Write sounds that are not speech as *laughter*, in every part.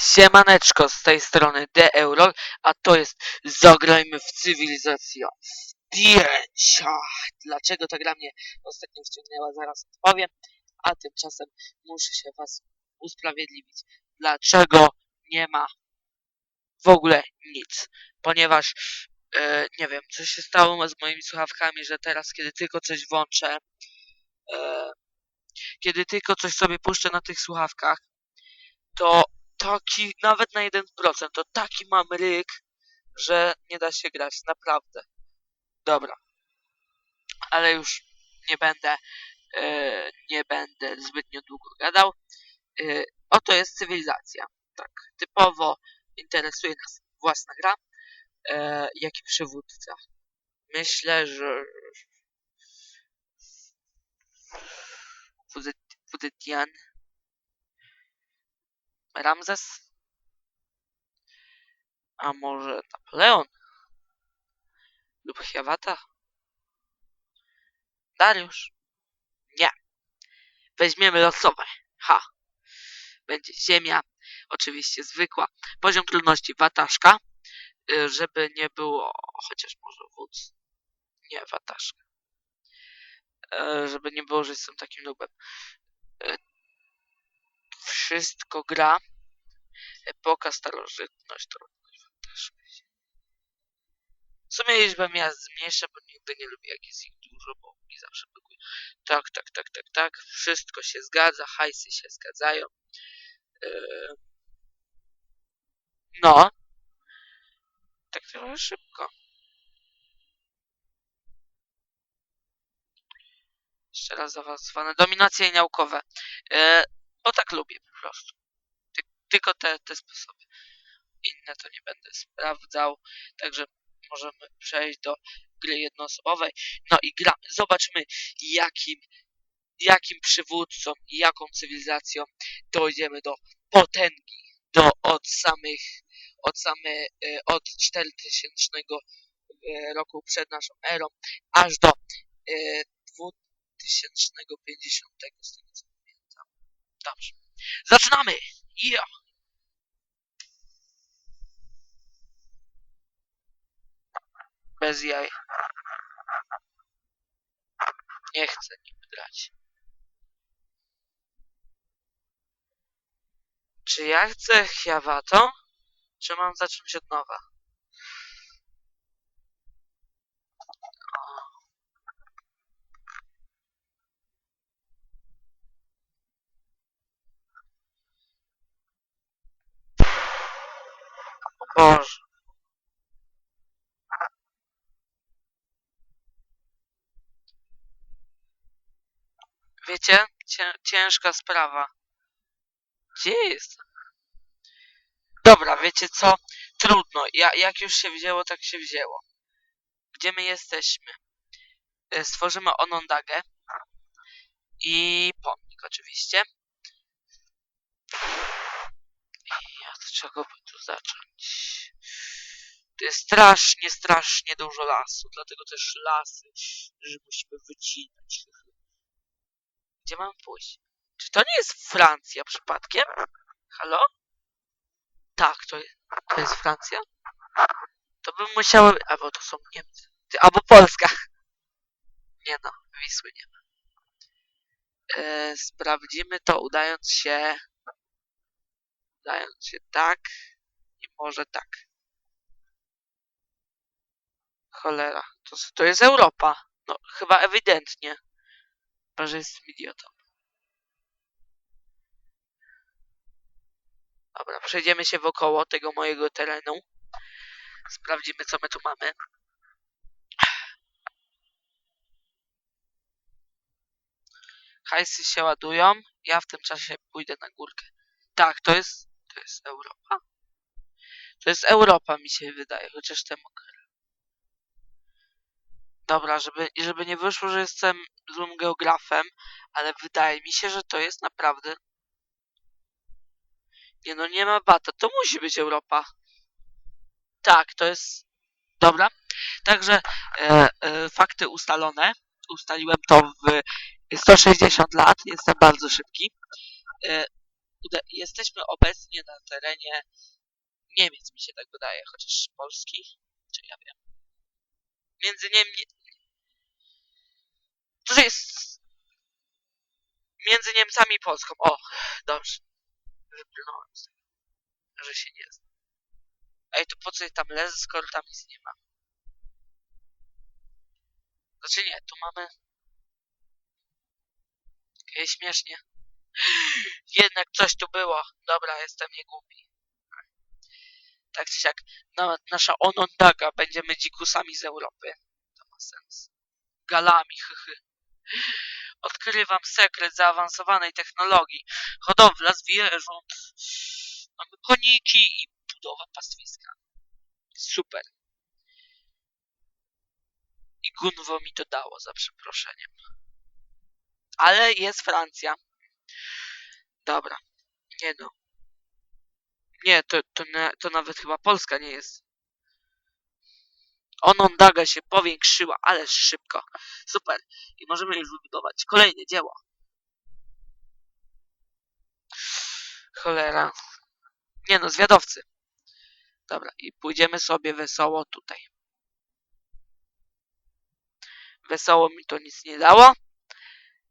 Siemaneczko, z tej strony Euro, a to jest Zagrajmy w cywilizację zdjęcia. Dlaczego ta gra mnie ostatnio wciągnęła, zaraz odpowiem, a tymczasem muszę się was usprawiedliwić. Dlaczego nie ma w ogóle nic? Ponieważ, e, nie wiem, co się stało z moimi słuchawkami, że teraz, kiedy tylko coś włączę, e, kiedy tylko coś sobie puszczę na tych słuchawkach, to taki, nawet na 1%, to taki mam ryk, że nie da się grać, naprawdę. Dobra. Ale już nie będę, e, nie będę zbytnio długo gadał. E, oto jest cywilizacja. Tak, typowo interesuje nas własna gra. E, jaki przywódca? Myślę, że Wuzetian Ramzes? A może Napoleon? Lub Hiawata? Dariusz? Nie. Weźmiemy losowe. Ha. Będzie ziemia. Oczywiście zwykła. Poziom trudności wataszka. y, Żeby nie było... Chociaż może wódz. Nie, wataszka. E, Żeby nie było, że jestem takim nubem. E, Wszystko gra. Epoka, starożytność, trudność, wataszka. W sumie liczbę miast zmniejszę, bo nigdy nie lubię jak jest ich dużo, bo mi zawsze brakuje. Tak, tak, tak, tak, tak. Wszystko się zgadza, hajsy się zgadzają. Yy... No. Tak trochę szybko. Jeszcze raz zaawansowane. Dominacje naukowe. Yy, bo tak lubię po prostu. Ty, tylko te, te sposoby. Inne to nie będę sprawdzał. Także możemy przejść do gry jednoosobowej. No i gra. Zobaczmy, jakim, jakim przywódcą i jaką cywilizacją dojdziemy do potęgi. Do od samych, od same, e, od 4000 e, roku przed naszą erą, aż do e, 2050 z tego co pamiętam. Dobrze. Zaczynamy! Ja! Bez jaj. Nie chcę nim grać. Czy ja chcę Hiawato? Czy mam zacząć od nowa? Boże. Wiecie? Cię, ciężka sprawa. Gdzie jest? Dobra, wiecie co? Trudno. Ja, jak już się wzięło, tak się wzięło. Gdzie my jesteśmy? E, Stworzymy Onondagę. I pomnik oczywiście. Od czego by tu zacząć? Tu jest strasznie, strasznie dużo lasu. Dlatego też lasy, że musimy wycinać. Gdzie mam pójść? Czy to nie jest Francja przypadkiem? Halo? Tak, to jest, to jest Francja? To bym musiało... Albo to są Niemcy. Albo Polska. Nie no, Wisły nie ma. E, sprawdzimy to udając się... Udając się tak i może tak. Cholera, to, to jest Europa. No, chyba ewidentnie. Chyba, że jestem idiotą. Dobra, przejdziemy się wokoło tego mojego terenu. Sprawdzimy, co my tu mamy. Hajsy się ładują. Ja w tym czasie pójdę na górkę. Tak, to jest... To jest Europa? To jest Europa, mi się wydaje, chociaż temu Dobra, żeby, żeby nie wyszło, że jestem złym geografem, ale wydaje mi się, że to jest naprawdę... Nie no, nie ma bata. To musi być Europa. Tak, to jest... Dobra. Także e, e, fakty ustalone. Ustaliłem to w 160 lat. Jestem bardzo szybki. E, jesteśmy obecnie na terenie Niemiec, mi się tak wydaje, chociaż Polski? Czy ja wiem? Między Niemnie... To jest... Między Niemcami i Polską. O, dobrze. Wyplnąłem z tego, że się nie zna. Ej, to po co tam les, skoro tam nic nie ma? Znaczy nie, tu mamy... Okej, śmiesznie. Jednak coś tu było. Dobra, jestem niegłupi. Tak czy siak, na, nasza Onondaga będziemy dzikusami z Europy. To ma sens. Galami, *laughs* hychy. Odkrywam sekret zaawansowanej technologii. Hodowla zwierząt. Mamy koniki i budowa pastwiska. Super. I Gunwo mi to dało, za przeproszeniem. Ale jest Francja. Dobra. Nie no. Nie, to, to, na, to nawet chyba Polska nie jest. Onondaga się powiększyła, ale szybko. Super. I możemy już wybudować kolejne dzieło. Cholera. Nie no, zwiadowcy. Dobra, i pójdziemy sobie wesoło tutaj. Wesoło mi to nic nie dało.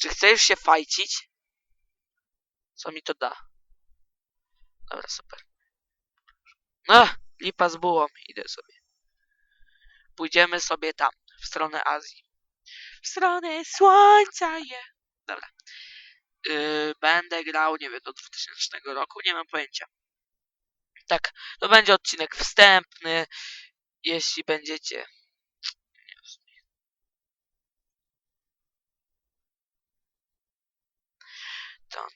Czy chcesz się fajcić? Co mi to da? Dobra, super. No, lipa z bułą. Idę sobie. Pójdziemy sobie tam, w stronę Azji. W stronę słońca je. Dobra. Yy, będę grał, nie wiem, do 2000 roku, nie mam pojęcia. Tak, to będzie odcinek wstępny. Jeśli będziecie. Ton,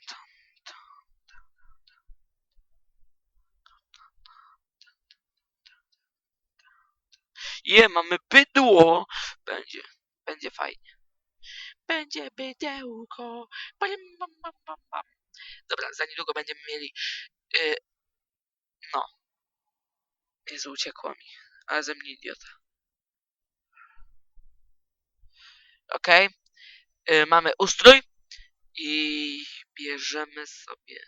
Je, mamy bydło! Będzie, będzie fajnie. Będzie bydełko. Dobra, za niedługo będziemy mieli. Yy, no. Jezu, uciekło mi. Ale ze mnie idiota. Okej. Yy, mamy ustrój. I bierzemy sobie.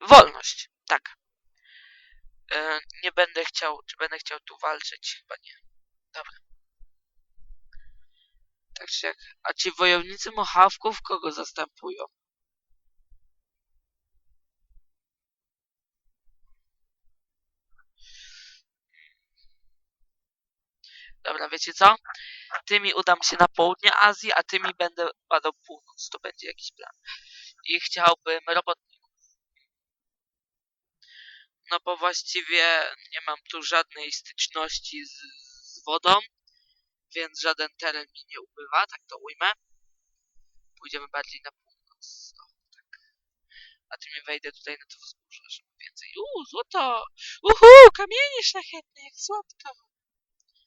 Wolność. Tak. E, nie będę chciał, czy będę chciał tu walczyć? Chyba nie. Dobra. Tak czy jak. A ci wojownicy Mohawków kogo zastępują? Dobra, wiecie co? Tymi udam się na południe Azji, a tymi będę badał północ. To będzie jakiś plan. I chciałbym robotników. No bo właściwie nie mam tu żadnej styczności z, z wodą, więc żaden teren mi nie ubywa, tak to ujmę. Pójdziemy bardziej na północ. O, tak. A ty mi wejdę tutaj na to wzgórze, żeby więcej. Uuu, złoto! Uhu, kamienie szlachetne, jak słodko.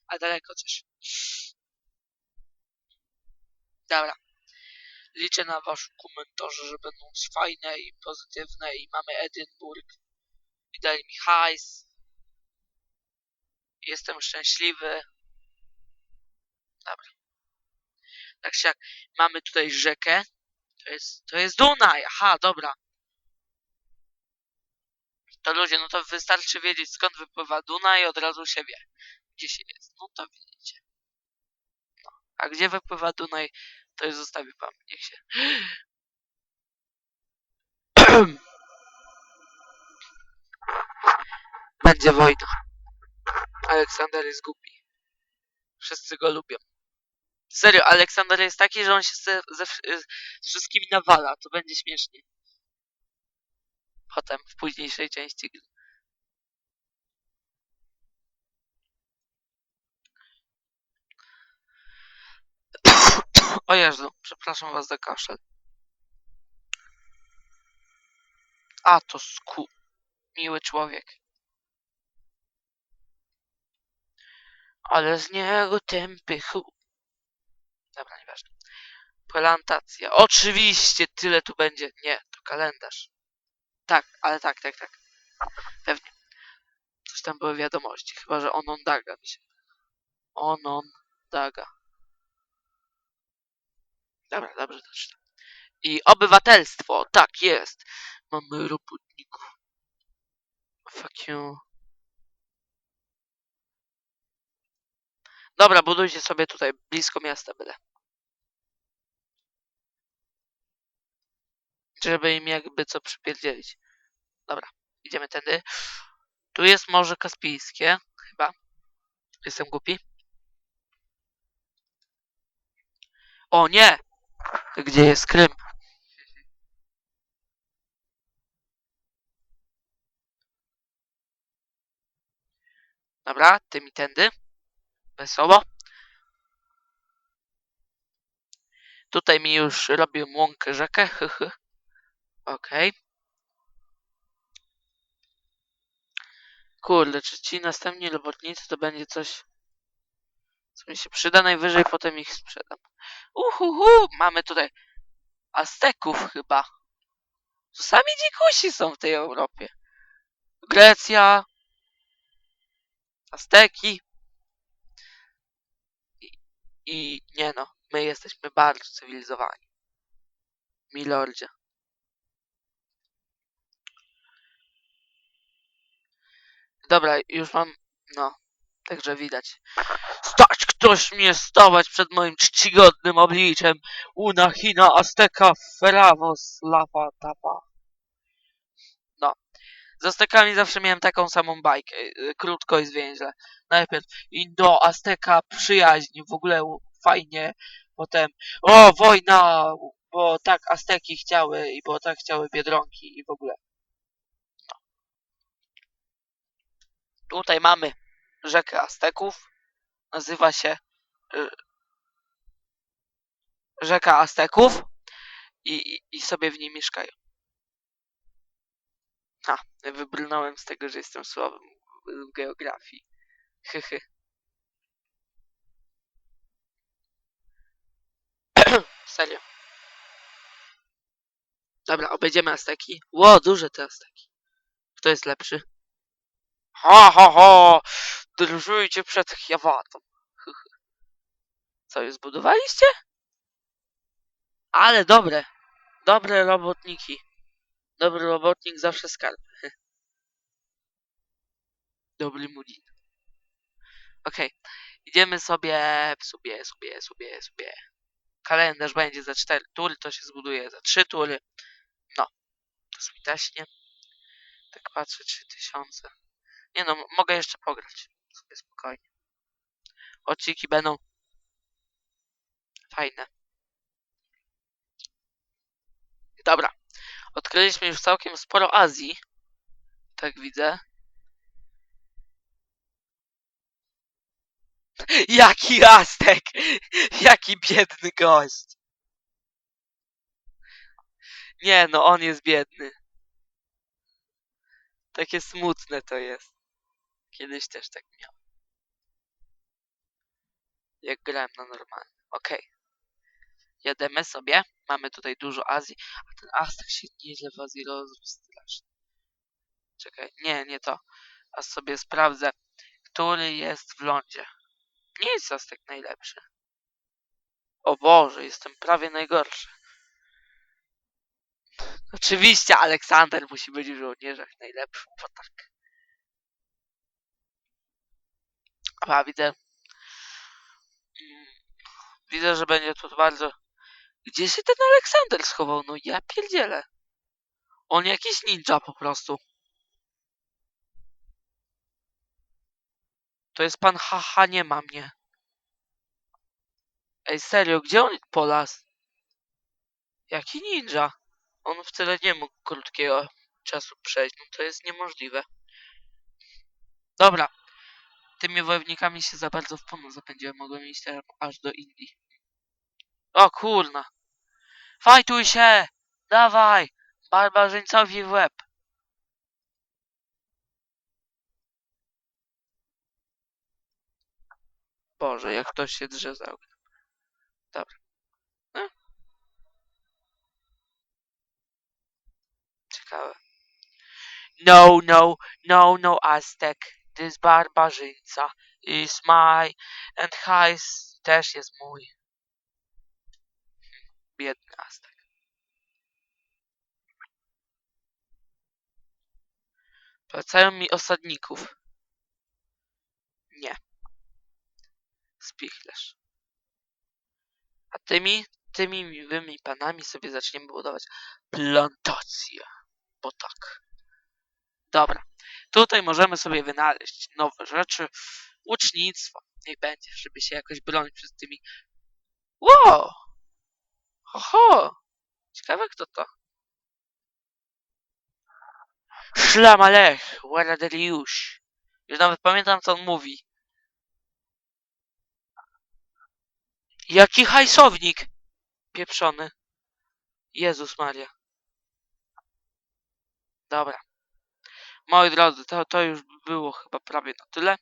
A daleko coś. Dobra. Liczę na wasze komentarze, że będą fajne i pozytywne i mamy Edynburg. I dali mi hajs. Jestem szczęśliwy. Dobra. Tak się jak mamy tutaj rzekę. To jest, to jest Dunaj. Aha, dobra. To ludzie, no to wystarczy wiedzieć skąd wypływa Dunaj i od razu się wie, gdzie się jest. No to widzicie. No. A gdzie wypływa Dunaj, to już zostawię wam. Niech się. *clears throat* Będzie wojna. Aleksander jest głupi. Wszyscy go lubią. Serio, Aleksander jest taki, że on się ze, ze, wszystkimi nawala. To będzie śmiesznie. Potem, w późniejszej części gry. O Jezu, przepraszam was za kaszel. A, to sku... Miły człowiek. Ale z niego tępy chu... Dobra, nieważne. Plantacja. Oczywiście, tyle tu będzie. Nie, to kalendarz. Tak, ale tak, tak, tak. Pewnie. Coś tam były wiadomości. Chyba, że Onondaga mi się... Onondaga. Dobra, dobrze to. I obywatelstwo, tak jest. Mamy robotników. Fuck you. Dobra, budujcie sobie tutaj blisko miasta byle. Żeby im jakby co przypierdzielić. Dobra, idziemy tędy. Tu jest Morze Kaspijskie, chyba. Jestem głupi. O nie! Gdzie jest Krym? Dobra, ty mi tędy. Wesoło. Tutaj mi już robią łąkę rzekę. *laughs* Okej. Kurde, czy ci następni robotnicy to będzie coś, co mi się przyda? Najwyżej potem ich sprzedam. Uhuhu, mamy tutaj Azteków chyba. To sami dzikusi są w tej Europie. Grecja, Azteki. I, nie no, my jesteśmy bardzo cywilizowani. Milordzie. Dobra, już mam. No, także widać. Stać ktoś mnie stawać przed moim czcigodnym obliczem. Una, China, Azteka, Feravos, Lava, Tapa. No. Z Aztekami zawsze miałem taką samą bajkę. y, Krótko i zwięźle. Najpierw Indo, Azteka, przyjaźń, w ogóle fajnie. Potem, o, wojna, bo tak Azteki chciały i bo tak chciały Biedronki i w ogóle. Tutaj mamy rzekę Azteków. Nazywa się y, rzeka Azteków i, i sobie w niej mieszkają. Ha, wybrnąłem z tego, że jestem słabym w geografii. Hychy. *clears throat* Serio. Dobra, obejdziemy Azteki. Ło, duże te Azteki. Kto jest lepszy? Ha, ha, ha! Drżujcie przed Chiawatą. Co, już zbudowaliście? Ale dobre. Dobre robotniki. Dobry robotnik zawsze skarb. *laughs* Dobry mudin. Okej. Idziemy sobie, sobie, sobie, sobie, sobie. Kalendarz będzie za 4 tury, to się zbuduje za 3 tury. No. To nie. Tak patrzę, 3000. Nie no, mogę jeszcze pograć. Sobie spokojnie. Odcinki będą fajne. Dobra. Odkryliśmy już całkiem sporo Azji. Tak widzę. *laughs* Jaki Aztek! *laughs* Jaki biedny gość! Nie no, on jest biedny. Takie smutne to jest. Kiedyś też tak miałem. Jak grałem na normalnie. Okej. Jademy sobie. Mamy tutaj dużo Azji. A ten Aztek się nieźle w Azji rozrósł strasznie. Czekaj, nie, nie to. A sobie sprawdzę, który jest w lądzie. Nie jest Aztek najlepszy. O Boże, jestem prawie najgorszy. Oczywiście Aleksander musi być w żołnierzach najlepszy, bo tak. A widzę. Mm, Widzę, że będzie tu bardzo. Gdzie się ten Aleksander schował? No ja pierdzielę. On jakiś ninja po prostu. To jest pan haha, nie ma mnie. Ej, serio, gdzie on polas? Jaki ninja? On wcale nie mógł krótkiego czasu przejść. No to jest niemożliwe. Dobra. Tymi wojownikami się za bardzo w północ zapędziłem. Mogłem iść aż do Indii. O kurna. Fajtuj się! Dawaj! Barbarzyńcowi w łeb. Boże, jak ktoś się drze za oknem. Dobra. No. Ciekawe. No, no, no, no, Aztek. This barbarzyńca is my and Hajs też jest mój biedny aztek Wracają mi osadników. Nie. Spichlerz. A tymi, tymi miłymi panami sobie zaczniemy budować plantację. Bo tak. Dobra. Tutaj możemy sobie wynaleźć nowe rzeczy. Łucznictwo. Niech będzie, żeby się jakoś bronić przed tymi... Wow! Oho! Ciekawe kto to. Szlamalech, Waradeliusz. Już nawet pamiętam co on mówi. Jaki hajsownik! Pieprzony. Jezus Maria. Dobra. Moi drodzy, to, to już było chyba prawie na tyle.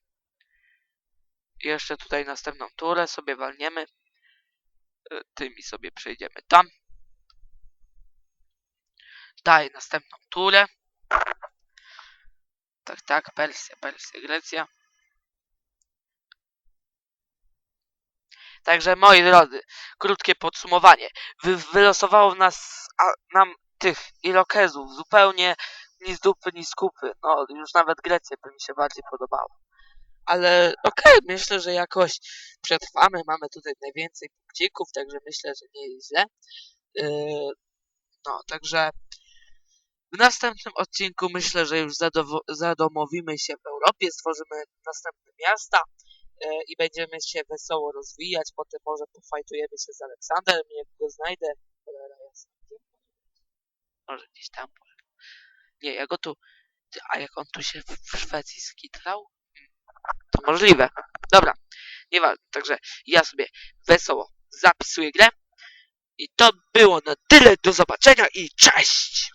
Jeszcze tutaj następną turę sobie walniemy. Y, Tymi sobie przejdziemy tam. Daj następną turę. Tak, tak, Persja, Persja, Grecja. Także moi drodzy, krótkie podsumowanie. Wy, wylosowało w nas a, nam tych irokezów zupełnie ni z dupy, ni z kupy. No, już nawet Grecja by mi się bardziej podobała. Ale okej, myślę, że jakoś przetrwamy. Mamy tutaj najwięcej punkcików, także myślę, że nie jest źle. Yy, no, także w następnym odcinku myślę, że już zadomowimy się w Europie, stworzymy następne miasta e, i będziemy się wesoło rozwijać. Potem może pofajtujemy się z Aleksandrem, jak go znajdę. Może gdzieś tam. Nie, ja go tu... A jak on tu się w Szwecji skitrał? To możliwe. Dobra, nieważne. Także ja sobie wesoło zapisuję grę. I to było na tyle. Do zobaczenia i cześć!